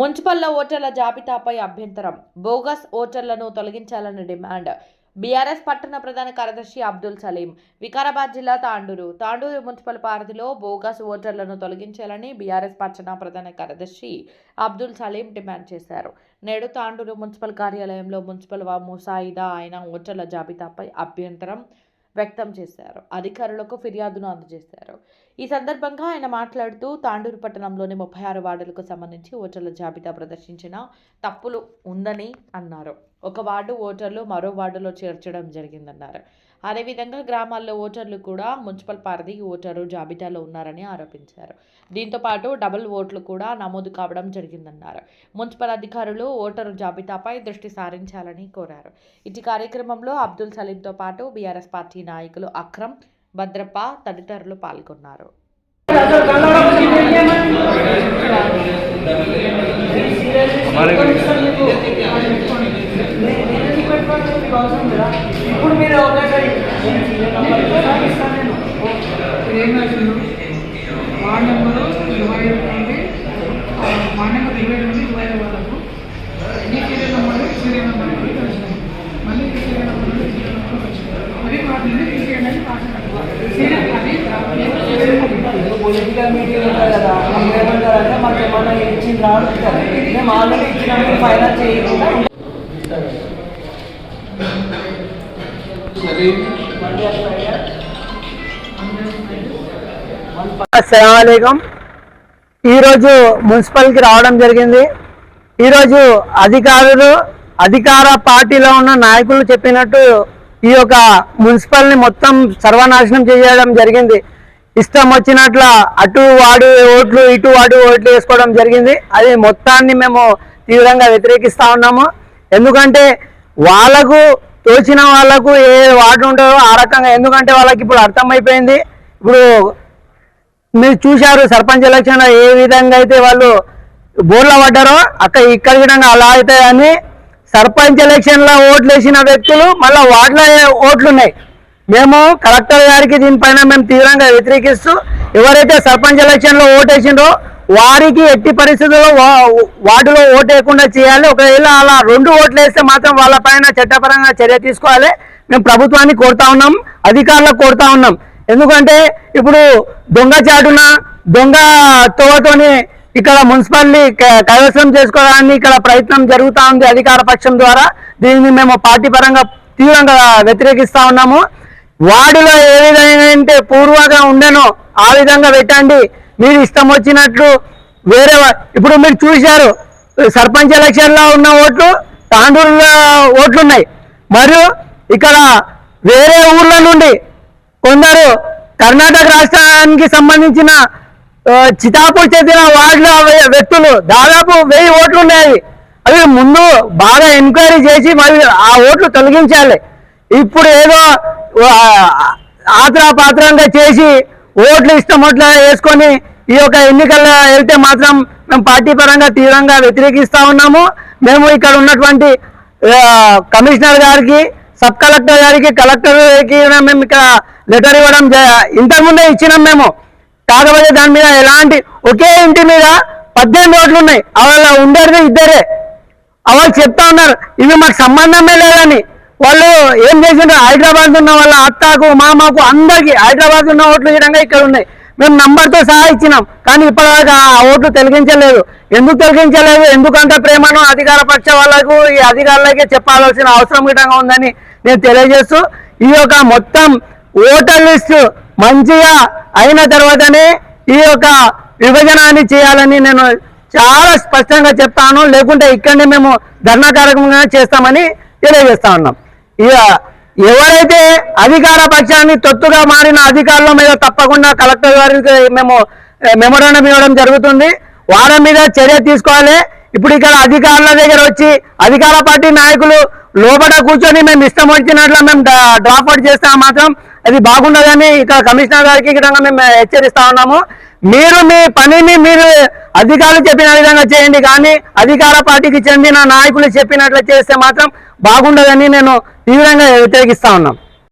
Municipal ఓటర్ల జాబితాపై అభ్యంతరం. Bogus ఓటర్లను తొలగించాలని డిమాండ్. బీఆర్ఎస్ పట్టణ ప్రధాన కార్యదర్శి అబ్దుల్ సలీం వికారాబాద్ జిల్లా తాండూరు. తాండూరు మున్సిపల్ పరిధిలో బోగస్ ఓటర్లను తొలగించాలని బీఆర్ఎస్ పట్టణ ప్రధాన కార్యదర్శి అబ్దుల్ సలీం డిమాండ్ చేశారు. నేడు తాండూరు మున్సిపల్ కార్యాలయంలో మున్సిపల్ వా ముసాయిదా ఆయన ఓటర్ల జాబితాపై అభ్యంతరం. వ్యక్తం చేశారు. అధికారులకు ఫిర్యాదును అందజేశారు. ఈ సందర్భంగా ఆయన మాట్లాడుతూ తాండూరు పట్టణంలోని ముప్పై ఆరు వార్డులకు సంబంధించి ఓటర్ల జాబితా ప్రదర్శించిన తప్పులు ఉందని అన్నారు. ఒక వార్డు ఓటర్లు మరో వార్డులో చేర్చడం జరిగిందన్నారు. అదేవిధంగా గ్రామాల్లో ఓటర్లు కూడా మున్సిపల్ పరిధి ఓటరు జాబితాలో ఉన్నారని ఆరోపించారు. దీంతో పాటు డబుల్ ఓట్లు కూడా నమోదు కావడం జరిగిందన్నారు. మున్సిపల్ అధికారులు ఓటరు జాబితాపై దృష్టి సారించాలని కోరారు. ఇటు కార్యక్రమంలో అబ్దుల్ సలీంతో పాటు బీఆర్ఎస్ పార్టీ నాయకులు అక్రమ్ భద్రప్ప తదితరులు పాల్గొన్నారు. ఇప్పుడు రాశారు వార్డ్ నెంబరు ఇరవై ఐదు నుండి వార్డ్ నెంబర్ ఇరవై నుండి ఇరవై ఐదు వరకు ఈ సీరియల్ నెంబర్ సీరియల్ నెంబర్ నుండి కలిసినాయి మళ్ళీ ఈ సీరియల్ నెంబర్ నుండి సీరియల్ నెంబర్ కలిసినాయి మరి వాటిని తీసేయడానికి రాసినట్టు సీరియల్ అది పొలిటికల్ మీటింగ్ ఉంటుంది కదా మీరు ఏమంటారంటే మాకు ఏమన్నా ఇచ్చింది రాడుతారు మేము ఆల్రెడీ ఫైనల్ చేయకుండా అస్సలం ఈరోజు మున్సిపల్కి రావడం జరిగింది. ఈరోజు అధికారులు అధికార పార్టీలో ఉన్న నాయకులు చెప్పినట్టు ఈ యొక్క మున్సిపల్ని మొత్తం సర్వనాశనం చేయడం జరిగింది. ఇష్టం వచ్చినట్ల అటు వాడు ఓట్లు ఇటు వాడు ఓట్లు వేసుకోవడం జరిగింది. అది మొత్తాన్ని మేము తీవ్రంగా వ్యతిరేకిస్తా ఉన్నాము. ఎందుకంటే వాళ్ళకు తోచిన వాళ్ళకు ఏ వార్డు ఉంటుందో ఆ రకంగా ఎందుకంటే వాళ్ళకి ఇప్పుడు అర్థమైపోయింది. ఇప్పుడు మీరు చూశారు సర్పంచ్ ఎలక్షన్ ఏ విధంగా అయితే వాళ్ళు బోర్ల పడ్డారో అక్కడ ఇక్కడ విధంగా అలా అయితే అని సర్పంచ్ ఎలక్షన్లో ఓట్లు వేసిన వ్యక్తులు మళ్ళీ వాటిలో ఓట్లు ఉన్నాయి మేము కలెక్టర్ గారికి దీనిపైన మేము తీవ్రంగా వ్యతిరేకిస్తూ ఎవరైతే సర్పంచ్ ఎలక్షన్లో ఓటు వారికి ఎట్టి పరిస్థితుల్లో వా- వార్డులో ఓటు వేయకుండా చేయాలి. ఒకవేళ అలా రెండు ఓట్లు వేస్తే మాత్రం వాళ్ళ పైన చట్టపరంగా చర్య తీసుకోవాలి. మేము ప్రభుత్వాన్ని కోరుతా ఉన్నాం అధికారులకు కోరుతా ఉన్నాం. ఎందుకంటే ఇప్పుడు దొంగ చాటున దొంగ తోవతోని ఇక్కడ మున్సిపాలిటీ క- కైవసం చేసుకోవడానికి ఇక్కడ ప్రయత్నం జరుగుతూ ఉంది అధికార పక్షం ద్వారా. దీన్ని మేము పార్టీ పరంగా తీవ్రంగా వ్యతిరేకిస్తా ఉన్నాము. వార్డులో ఏ విధంగా అంటే పూర్వగా ఉండేనో ఆ విధంగా పెట్టండి. మీరు ఇష్టం వచ్చినట్లు వేరే ఇప్పుడు మీరు చూశారు సర్పంచ్ ఎలక్షన్లో ఉన్న ఓట్లు తాండూరులో ఓట్లున్నాయి. మరియు ఇక్కడ వేరే ఊర్ల నుండి కొందరు కర్ణాటక రాష్ట్రానికి సంబంధించిన చితాపూర్ చెందిన వార్డుల వ్యక్తులు దాదాపు వెయ్యి ఓట్లు ఉన్నాయి. అవి ముందు బాగా ఎంక్వైరీ చేసి మరి ఆ ఓట్లు తొలగించాలి. ఇప్పుడు ఏదో ఆత్రాపాత్రంగా చేసి ఓట్లు ఇష్టం ఓట్ల వేసుకొని ఈ యొక్క ఎన్నికల్లో వెళ్తే మాత్రం మేము పార్టీ పరంగా తీవ్రంగా వ్యతిరేకిస్తూ ఉన్నాము. మేము ఇక్కడ ఉన్నటువంటి కమిషనర్ గారికి సబ్ కలెక్టర్ గారికి కలెక్టర్కి మేము ఇక్కడ లెటర్ ఇవ్వడం ఇంతకు ఇంతకుముందే ఇచ్చినాం మేము. కాకపోతే దాని మీద ఎలాంటి ఒకే ఇంటి మీద పద్దెనిమిది ఓట్లు ఉన్నాయి. అవాళ్ళ ఉండేది ఇద్దరే. వాళ్ళు చెప్తా ఉన్నారు ఇవి మాకు సంబంధమే లేదని. వాళ్ళు ఏం చేసిండ్రు? హైదరాబాద్ ఉన్న వాళ్ళ అత్తకు మామకు అందరికీ హైదరాబాద్ ఉన్న ఓట్లు ఈ విధంగా ఇక్కడ ఉన్నాయి. మేము నంబర్తో సహా ఇచ్చినాం కానీ ఇప్పటివరకు ఆ ఓట్లు తొలగించలేదు. ఎందుకు తొలగించలేదు? ఎందుకంటే ప్రేమను అధికార పక్ష వాళ్ళకు ఈ అధికారులకే చెప్పాల్సిన అవసరం విధంగా ఉందని నేను తెలియజేస్తూ ఈ యొక్క మొత్తం ఓటర్ లిస్టు మంచిగా అయిన తర్వాతనే ఈ యొక్క విభజనాన్ని చేయాలని నేను చాలా స్పష్టంగా చెప్తాను. లేకుంటే ఇక్కడనే మేము ధర్నా కార్యక్రమంగా చేస్తామని తెలియజేస్తా ఉన్నాం. ఇక ఎవరైతే అధికార పక్షాన్ని తొత్తుగా మారిన అధికారుల మీద తప్పకుండా కలెక్టర్ గారికి మేము మెమోరాండం ఇవ్వడం జరుగుతుంది. వారి మీద చర్య తీసుకోవాలి. ఇప్పుడు ఇక్కడ అధికారుల దగ్గర వచ్చి అధికార పార్టీ నాయకులు లోపల కూర్చొని మేము ఇష్టం వచ్చినట్లు మేము డ్రాప్ అవుట్ చేస్తే మాత్రం అది బాగుండదని ఇక్కడ కమిషనర్ గారికి ఇక్కడ మేము హెచ్చరిస్తా ఉన్నాము. మీరు మీ పనిని మీరు అధికారులు చెప్పిన విధంగా చేయండి కానీ అధికార పార్టీకి చెందిన నాయకులు చెప్పినట్లు చేస్తే మాత్రం బాగుండదని నేను తీవ్రంగా వ్యతిరేకిస్తా ఉన్నాం.